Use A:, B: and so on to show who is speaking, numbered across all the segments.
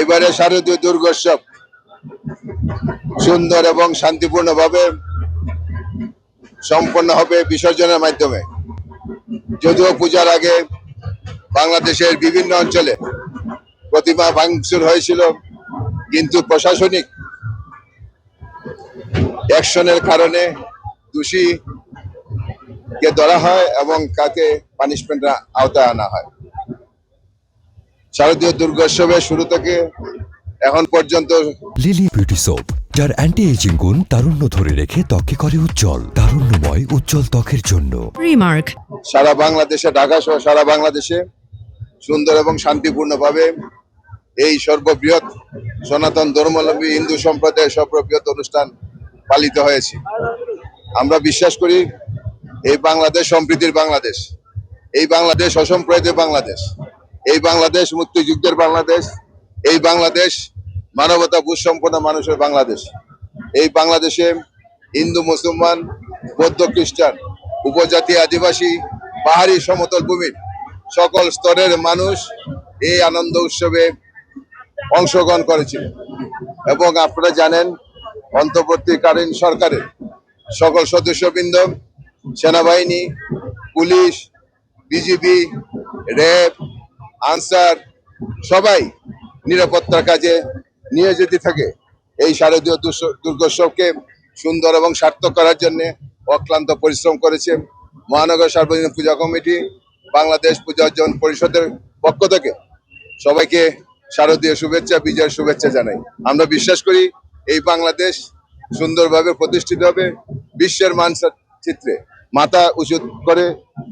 A: এবারে শারদীয় দুর্গোৎসব সুন্দর এবং শান্তিপূর্ণভাবে সম্পন্ন হবে বিসর্জনের মাধ্যমে। যদিও পূজার আগে বাংলাদেশের বিভিন্ন অঞ্চলে প্রতিমা ভাঙচুর হয়েছিল, কিন্তু প্রশাসনিক অ্যাকশনের কারণে দোষী কে ধরা হয় এবং কাকে পানিশমেন্ট আওতায় আনা হয়। শারদীয় দুর্গোৎসবের শুরু থেকে এখন পর্যন্ত
B: লিলি বিউটি সোপ যার অ্যান্টি এজিং গুণ তারুণ্য ধরে রেখে ত্বকে করে উজ্জ্বল তারুণ্যময় উজ্জ্বল ত্বকের জন্য।
C: Remark.
A: সারা বাংলাদেশে ঢাকা সহ সারা বাংলাদেশে সুন্দর এবং শান্তিপূর্ণভাবে এই সর্ববৃহৎ সনাতন ধর্মাবলম্বী হিন্দু সম্প্রদায়ের সর্ববৃহৎ অনুষ্ঠান পালিত হয়েছে। আমরা বিশ্বাস করি এই বাংলাদেশ সম্প্রীতির বাংলাদেশ এই বাংলাদেশ অসম্প্রীতির বাংলাদেশ। এই বাংলাদেশ, মুক্তিযুদ্ধের বাংলাদেশ, এই বাংলাদেশ মানবতা সম্পন্ন মানুষের বাংলাদেশ। এই বাংলাদেশে হিন্দু, মুসলমান, বৌদ্ধ, খ্রিস্টান, উপজাতি, আদিবাসী, পাহাড়ি, সমতল ভূমির সকল স্তরের মানুষ এই আনন্দ উৎসবে অংশগ্রহণ করেছিল। এবং আপনারা জানেন, অন্তর্বর্তীকালীন সরকারের সকল সদস্যবৃন্দ, সেনাবাহিনী, পুলিশ, বিজিবি, র্যাব আনসার সবাই নিরাপত্তার কাজে নিয়োজিত থাকে। এই শারদীয় দুর্গোৎসবকে সুন্দর এবং সার্থক করার জন্য অক্লান্ত পরিশ্রম করেছে মহানগর সার্বজনীন পূজা কমিটি, বাংলাদেশ পূজা অর্জন পরিষদের পক্ষ থেকে। সবাইকে শারদীয় শুভেচ্ছা, বিজয়ের শুভেচ্ছা জানাই। আমরা বিশ্বাস করি এই বাংলাদেশ সুন্দরভাবে প্রতিষ্ঠিত হবে বিশ্বের মানচিত্রে মাথা উঁচু করে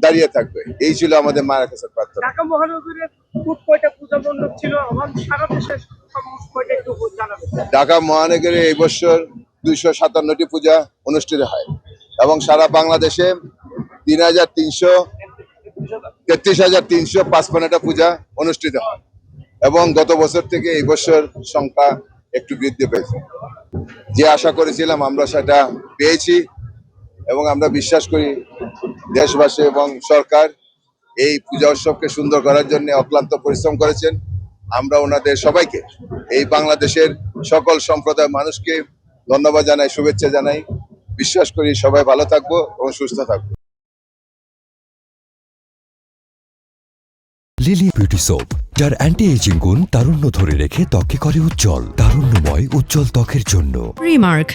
A: দাঁড়িয়ে থাকবে। এই ছিল আমাদের মায়ের কাছে প্রার্থনা।
D: ঢাকা মহানগরের মোট কয়টা পূজা মণ্ডপ ছিল? এবং সারা দেশের মোট কয়টা একটু জানাবেন।
A: ঢাকা মহানগরে এই বছর দুইশো সাতান্নটি পূজা অনুষ্ঠিত হয় এবং সারা বাংলাদেশে তিন হাজার তিনশো তেত্রিশ হাজার তিনশো পাঁচপান্নটা পূজা অনুষ্ঠিত হয় এবং গত বছর থেকে এই বছর সংখ্যা একটু বৃদ্ধি পেয়েছে। যে আশা করেছিলাম আমরা সেটা পেয়েছি। এবং আমরা বিশ্বাস করি দেশবাসী এবং সরকার এই পূজা উৎসবকে সুন্দর করার জন্য অক্লান্ত পরিশ্রম করেছেন। আমরা ওনাদের সবাইকে এই বাংলাদেশের সকল সম্প্রদায়ের মানুষকে ধন্যবাদ জানাই শুভেচ্ছা জানাই। বিশ্বাস করি সবাই ভালো থাকব এবং সুস্থ থাকব।
B: লিলি বিউটি সোপ যার অ্যান্টি এজিং গুণ তারুণ্য ধরে রেখে ত্বকে করে উজ্জ্বল তারুণ্যময় উজ্জ্বল ত্বকের জন্য।
C: Remark.